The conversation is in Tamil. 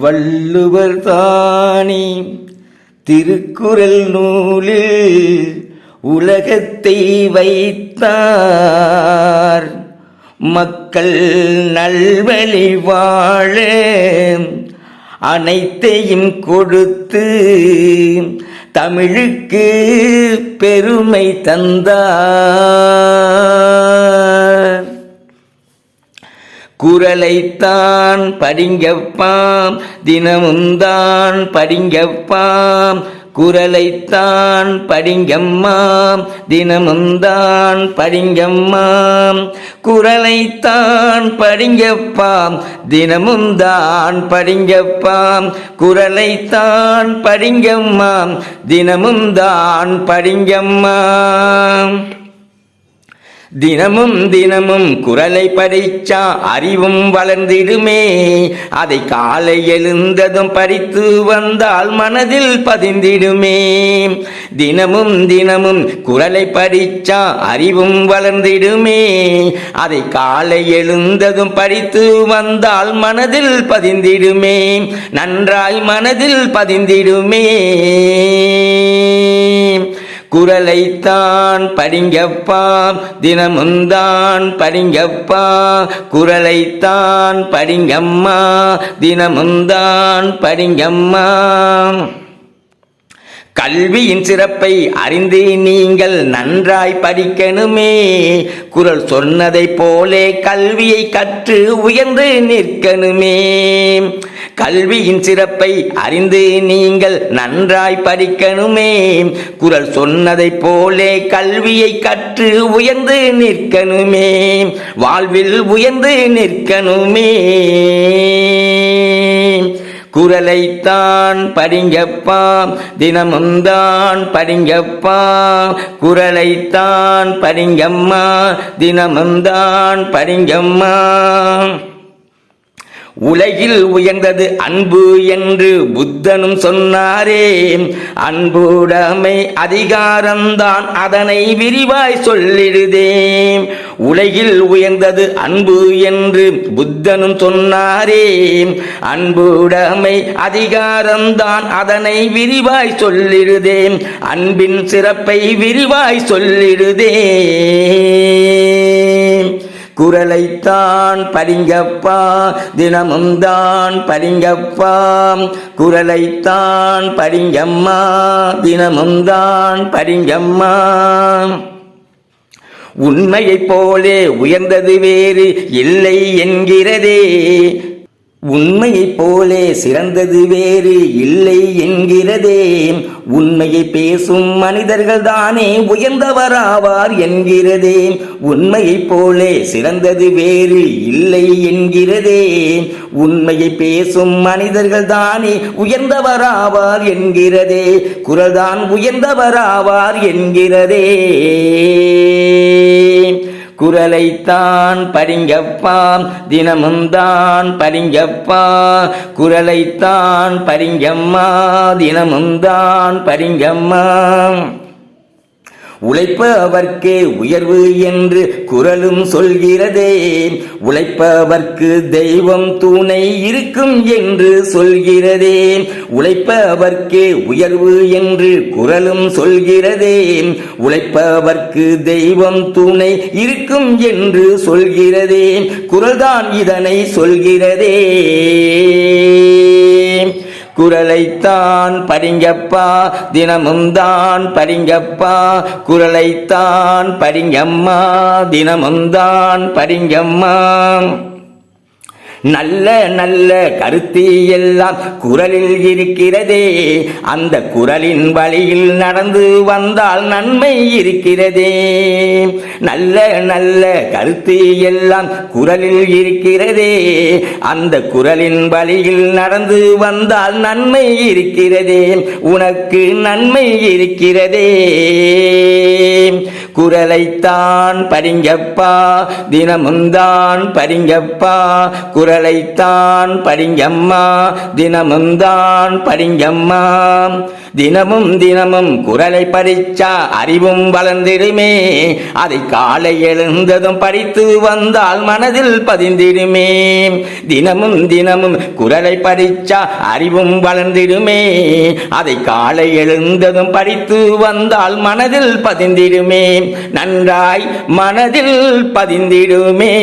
வள்ளுவர் தானே. திருக்குறள் நூலில் உலகத்தை வைத்தார். மக்கள் நல்வழி வாழ அனைத்தையும் கொடுத்து தமிழுக்கு பெருமை தந்தார். குரலைத்தான் படிங்கப்பாம் தினமுந்தான் படிங்கப்பாம். குரலைத்தான் படிங்கம்மாம் தினமுந்தான் படிங்கம்மாம். குரலைத்தான் படிங்கப்பாம் தினமுந்தான் படிங்கப்பாம். குரலைத்தான் படிங்கம்மாம் தினமுந்தான் படிங்கம்மாம். தினமும் தினமும் குரலை பறிச்சா அறிவும் வளர்ந்திடுமே. அதை காலை எழுந்ததும் பறித்து வந்தால் மனதில் பதிந்திடுமே. தினமும் தினமும் குரலை பறிச்சா அறிவும் வளர்ந்திடுமே. அதை காலை எழுந்ததும் பறித்து வந்தால் மனதில் பதிந்திடுமே. நன்றாய் மனதில் பதிந்திடுமே. குரலைத்தான் படிங்கப்பா தினமுந்தான் படிங்கப்பா. குரலைத்தான் படிங்கம்மா தினமுந்தான் படிங்கம்மா. கல்வியின் சிறப்பை அறிந்து நீங்கள் நன்றாய் படிக்கணுமே. குரல் சொன்னதைப் போலே கல்வியை கற்று உயர்ந்து நிற்கணுமே. கல்வியின் சிறப்பை அறிந்து நீங்கள் நன்றாய் படிக்கணுமே. குரல் சொன்னதைப் போலே கல்வியை கற்று உயர்ந்து நிற்கணுமே. வாழ்வில் உயர்ந்து நிற்கணுமே. குரலைத்தான் படிங்கப்பா தினமுந்தான் படிங்கப்பா குரலைத்தான் படிங்கம்மா. தினமுந்தான் படிங்கம்மா. உலகில் உயர்ந்தது அன்பு என்று புத்தனும் சொன்னாரே. அன்புடைமை அதிகாரம்தான் அதனை விரிவாய் சொல்லிடுதே. உலகில் உயர்ந்தது அன்பு என்று புத்தனும் சொன்னாரே. அன்புடைமை அதிகாரம்தான் அதனை விரிவாய் சொல்லிடுதே. அன்பின் சிறப்பை விரிவாய் சொல்லிடுதே. குரலைத்தான் பரிங்கப்பா தினமும் தான் பரிங்கப்பா குரலைத்தான் பரிங்கம்மா தினமும் தான் பரிங்கம்மா உண்மையைப் போலே உயர்ந்தது வேறு இல்லை என்கிறதே. உண்மையைப் போலே சிறந்தது வேறு இல்லை என்கிறதே. உண்மையை பேசும் மனிதர்கள் தானே உயர்ந்தவராவார் என்கிறதே. உண்மையைப் போலே சிறந்தது வேறு இல்லை என்கிறதே. உண்மையை பேசும் மனிதர்கள் தானே உயர்ந்தவராவார் என்கிறதே. குரல்தான் உயர்ந்தவராவார் என்கிறதே. குரலைத்தான் பரிங்கப்பா தினமும் தான் பரிங்கப்பா. குரலைத்தான் பரிங்கம்மா தினமும் தான் பரிங்கம்மா. உழைப்பவர்க்கே உயர்வு என்று குரலும் சொல்கிறதே. உழைப்பவர்க்கு தெய்வம் துணை இருக்கும் என்று சொல்கிறதே. உழைப்பவர்க்கே உயர்வு என்று குரலும் சொல்கிறதே. உழைப்பவர்க்கு தெய்வம் துணை இருக்கும் என்று சொல்கிறதே. குரல்தான் இதனை சொல்கிறதே. குரலைத்தான் பரிங்கப்பா தினமும் தான் பரிங்கப்பா. குரலைத்தான் பரிங்கம்மா தினமும் தான் பரிங்கம்மா. நல்ல நல்ல கருத்து எல்லாம் குரலில் இருக்கிறதே. அந்த குரலின் வழியில் நடந்து வந்தால் நன்மை இருக்கிறதே. நல்ல நல்ல கருத்து எல்லாம் குரலில் இருக்கிறதே. அந்த குரலின் வழியில் நடந்து வந்தால் நன்மை இருக்கிறதே. உனக்கு நன்மை இருக்கிறதே. குரலைத்தான் பரிங்கப்பா தினமுந்தான் பரிங்கப்பா குரலைத்தான் பரிங்கம்மா தினமுந்தான் பரிங்கம்மா தினமும் தினமும் குரலை பறிச்சா அறிவும் வளர்ந்திடுமே. அதை காலை எழுந்ததும் படித்து வந்தால் மனதில் பதிந்திடுமே. தினமும் தினமும் குரலை பறிச்சா அறிவும் வளர்ந்திடுமே. அதை காலை எழுந்ததும் படித்து வந்தால் மனதில் பதிந்திடுமே. நன்றாய் மனதில் பதிந்திடுமே.